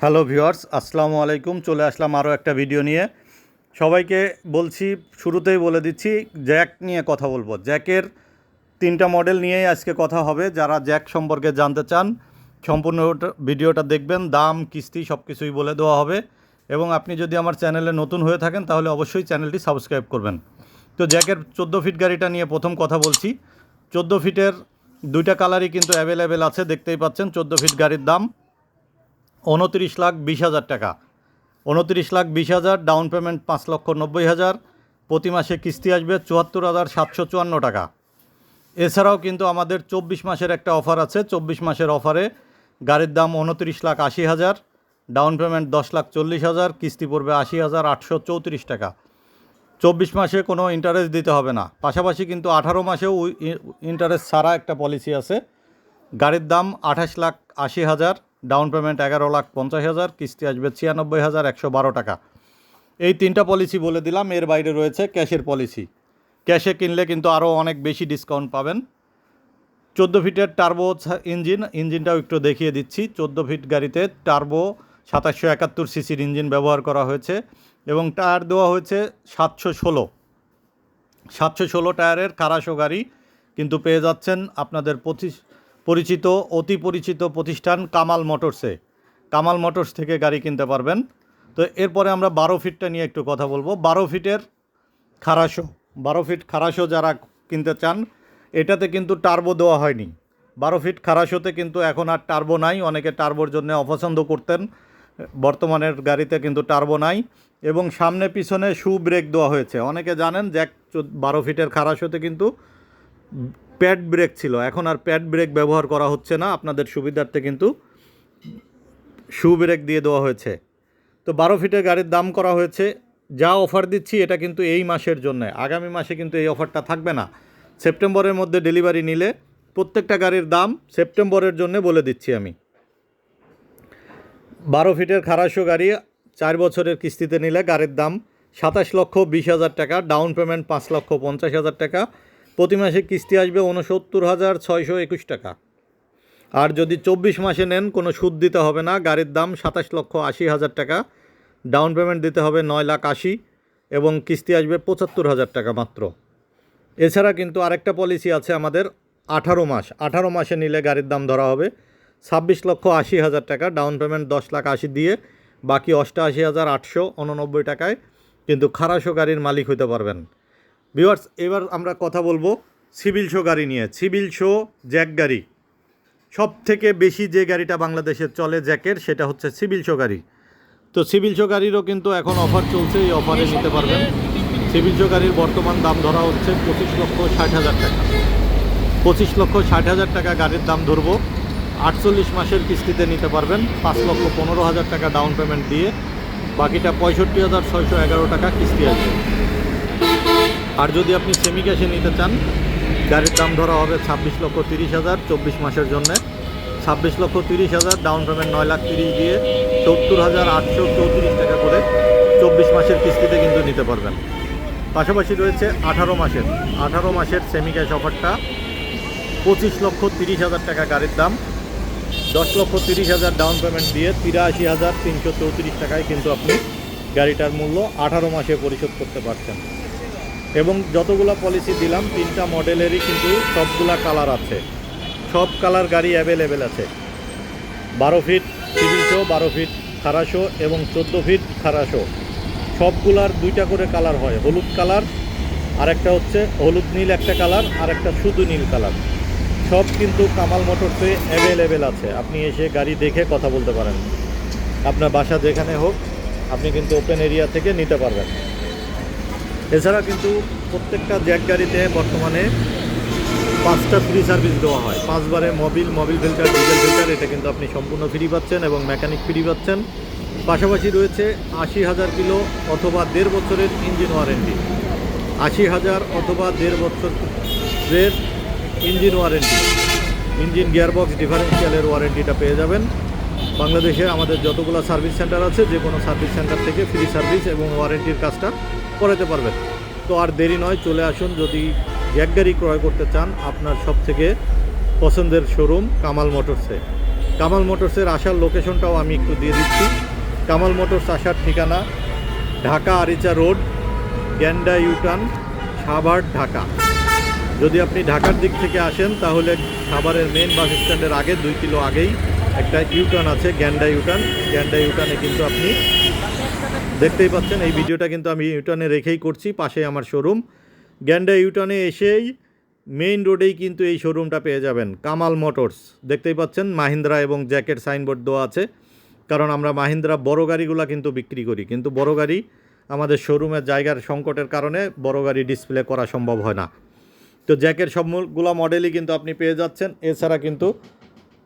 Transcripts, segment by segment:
Hello viewers, আসসালামু আলাইকুম। চলে আসলাম আরও একটা ভিডিও নিয়ে। সবাইকে বলছি, শুরুতেই বলে দিচ্ছি, জ্যাক নিয়ে কথা বলব। জ্যাকের তিনটা মডেল নিয়েই আজকে কথা হবে। যারা জ্যাক সম্পর্কে জানতে চান, সম্পূর্ণ ওটা- ভিডিওটা দেখবেন। দাম, কিস্তি সব কিছুই বলে দেওয়া হবে। এবং আপনি যদি আমার চ্যানেলে নতুন হয়ে থাকেন, তাহলে অবশ্যই চ্যানেলটি সাবস্ক্রাইব করবেন। তো জ্যাকের চোদ্দ ফিট গাড়িটা নিয়ে প্রথম কথা বলছি। চোদ্দ ফিটের দুইটা কালারই কিন্তু অ্যাভেলেবেল আছে, দেখতেই পাচ্ছেন। চোদ্দ ফিট গাড়ির দাম উনত্রিশ লাখ বিশ হাজার টাকা। উনত্রিশ লাখ বিশ হাজার ডাউন পেমেন্ট পাঁচ লক্ষ নব্বই হাজার, প্রতি মাসে কিস্তি আসবে চুয়াত্তর হাজার সাতশো চুয়ান্ন টাকা। এছাড়াও কিন্তু আমাদের চব্বিশ মাসের একটা অফার আছে। চব্বিশ মাসের অফারে গাড়ির দাম উনত্রিশ লাখ আশি হাজার ডাউন পেমেন্ট দশ লাখ চল্লিশ হাজার, কিস্তি পড়বে আশি হাজার আটশো চৌত্রিশ টাকা। চব্বিশ মাসে কোনো ইন্টারেস্ট দিতে হবে না। পাশাপাশি কিন্তু আঠারো মাসেও ইন্টারেস্ট ছাড়া একটা পলিসি আছে। গাড়ির দাম আঠাশ লাখ আশি হাজার ডাউন পেমেন্ট এগারো লাখ পঞ্চাশ হাজার, কিস্তি আসবে ছিয়ানব্বই হাজার একশো বারো টাকা। এই তিনটা পলিসি বলে দিলাম, এর বাইরে রয়েছে ক্যাশের পলিসি। ক্যাশে কিনলে কিন্তু আরও অনেক বেশি ডিসকাউন্ট পাবেন। চোদ্দ ফিটের টার্বো ইঞ্জিন, ইঞ্জিনটাও একটু দেখিয়ে দিচ্ছি। চোদ্দ ফিট গাড়িতে টার্বো সাতাশশো একাত্তর সিসির ইঞ্জিন ব্যবহার করা হয়েছে এবং টায়ার দেওয়া হয়েছে সাতশো ষোলো। সাতশো ষোলো টায়ারের কারাশো গাড়ি কিন্তু পেয়ে যাচ্ছেন আপনাদের পঁচিশ পরিচিত, অতি পরিচিত প্রতিষ্ঠান কামাল মোটরসে কামাল মোটরস থেকে গাড়ি কিনতে পারবেন। তো এরপরে আমরা বারো ফিটটা নিয়ে একটু কথা বলব। বারো ফিটের খারাশো বারো ফিট খারাশো যারা কিনতে চান, এটাতে কিন্তু টার্বো দেওয়া হয়নি। বারো ফিট খারাশোতে কিন্তু এখন আর টার্বো নাই। অনেকে টার্বোর জন্য অপছন্দ করতেন। বর্তমানের গাড়িতে কিন্তু টার্বো নাই এবং সামনে পিছনে শু ব্রেক দেওয়া হয়েছে। অনেকে জানেন জ্যাক বারো ফিটের খারাশোতে কিন্তু প্যাড ব্রেক ছিল। এখন আর প্যাড ব্রেক ব্যবহার করা হচ্ছে না। আপনাদের সুবিধার্থে কিন্তু শু ব্রেক দিয়ে দেওয়া হয়েছে। তো বারো ফিটের গাড়ির দাম করা হয়েছে। যা অফার দিচ্ছি, এটা কিন্তু এই মাসের জন্য। আগামী মাসে কিন্তু এই অফারটা থাকবে না। সেপ্টেম্বরের মধ্যে ডেলিভারি নিলে প্রত্যেকটা গাড়ির দাম সেপ্টেম্বরের জন্য বলে দিচ্ছি আমি। বারো ফিটের খারাশো গাড়ি চার বছরের কিস্তিতে নিলে গাড়ির দাম সাতাশ লক্ষ বিশ হাজার টাকা, ডাউন পেমেন্ট পাঁচ লক্ষ পঞ্চাশ হাজার টাকা প্রতি মাসে কিস্তি আসবে উনসত্তর হাজার ছয়শো একুশ টাকা। আর যদি চব্বিশ মাসে নেন, কোনো সুদ দিতে হবে না। গাড়ির দাম সাতাশ লক্ষ আশি হাজার টাকা, ডাউন পেমেন্ট দিতে হবে নয় লাখ আশি, এবং কিস্তি আসবে পঁচাত্তর হাজার টাকা মাত্র। এছাড়া কিন্তু আরেকটা পলিসি আছে আমাদের, আঠারো মাস। আঠারো মাসে নিলে গাড়ির দাম ধরা হবে ছাব্বিশ লক্ষ আশি হাজার টাকা, ডাউন পেমেন্ট দশ লাখ আশি দিয়ে, বাকি অষ্টআশি হাজার আটশো উননব্বই টাকায়। কিন্তু খারাশো গাড়ির মালিক হতে পারবেন। ভিওয়ার্স এবার আমরা কথা বলব সিভিল শো গাড়ি নিয়ে। সিভিল শো জ্যাক গাড়ি। সব থেকে বেশি যে গাড়িটা বাংলাদেশে চলে জ্যাকের, সেটা হচ্ছে সিভিল শো গাড়ি। তো সিভিল শো গাড়িরও কিন্তু এখন অফার চলছে, এই অফারে নিতে পারবেন। সিভিল শো গাড়ির বর্তমান দাম ধরা হচ্ছে পঁচিশ লক্ষ ষাট হাজার টাকা। পঁচিশ লক্ষ ষাট হাজার টাকা গাড়ির দাম ধরবো। আটচল্লিশ মাসের কিস্তিতে নিতে পারবেন, পাঁচ লক্ষ পনেরো হাজার টাকা ডাউন পেমেন্ট দিয়ে। বাকিটা পঁয়ষট্টি হাজার ছয়শো এগারো টাকা কিস্তি আসবে। আর যদি আপনি সেমি ক্যাশে নিতে চান, গাড়ির দাম ধরা হবে ছাব্বিশ লক্ষ তিরিশ হাজার চব্বিশ মাসের জন্যে। ছাব্বিশ লক্ষ তিরিশ হাজার ডাউন পেমেন্ট নয় লাখ তিরিশ দিয়ে সত্তর হাজার আটশো চৌত্রিশ টাকা করে চব্বিশ মাসের কিস্তিতে কিন্তু নিতে পারবেন। পাশাপাশি রয়েছে আঠারো মাসের। আঠারো মাসের সেমি ক্যাশ অফারটা পঁচিশ লক্ষ তিরিশ হাজার টাকা গাড়ির দাম। দশ লক্ষ তিরিশ হাজার ডাউন পেমেন্ট দিয়ে তিরাশি হাজার তিনশো চৌত্রিশ টাকায় কিন্তু আপনি গাড়িটার মূল্য আঠারো মাসে পরিশোধ করতে পারছেন। এবং যতগুলো পলিসি দিলাম, তিনটা মডেলেরই কিন্তু সবগুলা কালার আছে। সব কালার গাড়ি অ্যাভেলেবেল আছে। বারো ফিট তিরিশশো বারো ফিট খারাশো এবং চোদ্দ ফিট খারাশো সবগুলার দুইটা করে কালার হয়, হলুদ কালার আর একটা হচ্ছে হলুদ নীল একটা কালার আর একটা শুধু নীল কালার সব কিন্তু কামাল মোটরসে অ্যাভেলেবেল আছে। আপনি এসে গাড়ি দেখে কথা বলতে পারেন। আপনার বাসা যেখানে হোক, আপনি কিন্তু ওপেন এরিয়া থেকে নিতে পারবেন। এছাড়া কিন্তু প্রত্যেকটা জ্যাক গাড়িতে বর্তমানে পাঁচটা ফ্রি সার্ভিস দেওয়া হয়। পাঁচবারে Mobil Mobil filter diesel filter এটা কিন্তু আপনি সম্পূর্ণ ফ্রি পাচ্ছেন এবং মেকানিক ফ্রি পাচ্ছেন। পাশাপাশি রয়েছে আশি হাজার কিলো অথবা দেড় বছরের ইঞ্জিন ওয়ারেন্টি আশি হাজার অথবা দেড় বছরের ইঞ্জিন ওয়ারেন্টি ইঞ্জিন গিয়ারবক্স ডিফারেন্সিয়ালের ওয়ারেন্টিটা পেয়ে যাবেন। বাংলাদেশে আমাদের যতগুলো সার্ভিস সেন্টার আছে যে কোনো সার্ভিস সেন্টার থেকে ফ্রি সার্ভিস এবং ওয়ারেন্টির কাজটা করাতে পারবেন। তো আর দেরি নয়, চলে আসুন। যদি জ্যাক গাড়ি ক্রয় করতে চান, আপনার সব থেকে পছন্দের শোরুম কামাল মোটরসে। কামাল মোটরসের আসার লোকেশনটাও আমি একটু দিয়ে দিচ্ছি। কামাল মোটরস আসার ঠিকানা Dhaka Aricha road, Ganda U turn, Savar, Dhaka. যদি আপনি ঢাকার দিক থেকে আসেন, তাহলে সাভারের মেন বাস স্ট্যান্ডের আগে, দুই কিলো আগেই একটা ইউটার্ন আছে, গ্যান্ডা ইউটার্ন গ্যান্ডা ইউটার্নে কিন্তু আপনি দেখতেই পাচ্ছেন, এই ভিডিওটা কিন্তু আমি ইউটার্নে রেখেই করছি পাশে আমার শোরুম গ্যান্ডা ইউটার্নে এসেই মেইন রোডেই কিন্তু এই শোরুমটা পেয়ে যাবেন, কামাল মোটরস। দেখতেই পাচ্ছেন, মাহিন্দ্রা এবং জ্যাকেট সাইনবোর্ড দেওয়া আছে, কারণ আমরা মাহিন্দ্রা বড় গাড়িগুলো কিন্তু বিক্রি করি। কিন্তু বড় গাড়ি আমাদের শোরুমের জায়গার সংকটের কারণে বড় গাড়ি ডিসপ্লে করা সম্ভব হয় না। তো জ্যাকের সবগুলো মডেলই কিন্তু আপনি পেয়ে যাচ্ছেন, এছাড়া কিন্তু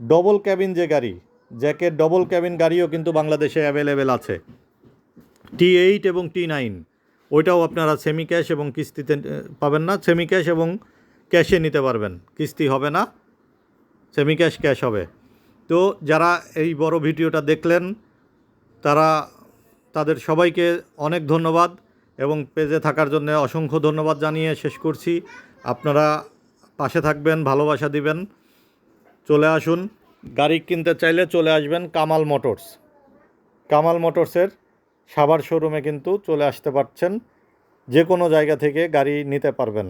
ডবল ক্যাবিন যে গাড়ি জ্যাকের ডবল ক্যাবিন গাড়িও কিন্তু বাংলাদেশে অ্যাভেলেবেল আছে। টি এইট এবং টি নাইন ওইটাও আপনারা সেমি ক্যাশ এবং কিস্তিতে পাবেন না। সেমি ক্যাশ এবং ক্যাশে নিতে পারবেন। কিস্তি হবে না সেমি ক্যাশ ক্যাশ হবে। তো যারা এই বড় ভিডিওটা দেখলেন, তারা, তাদের সবাইকে অনেক ধন্যবাদ এবং পেজে থাকার জন্য অসংখ্য ধন্যবাদ জানিয়ে শেষ করছি। আপনারা পাশে থাকবেন, ভালোবাসা দিবেন। চলে আসুন। গাড়ি কিনতে চাইলে চলে আসবেন কামাল মোটরস। কামাল মোটরসের সাভার শোরুমে কিন্তু চলে আসতে পারছেন যে কোনো জায়গা থেকে গাড়ি নিতে পারবেন।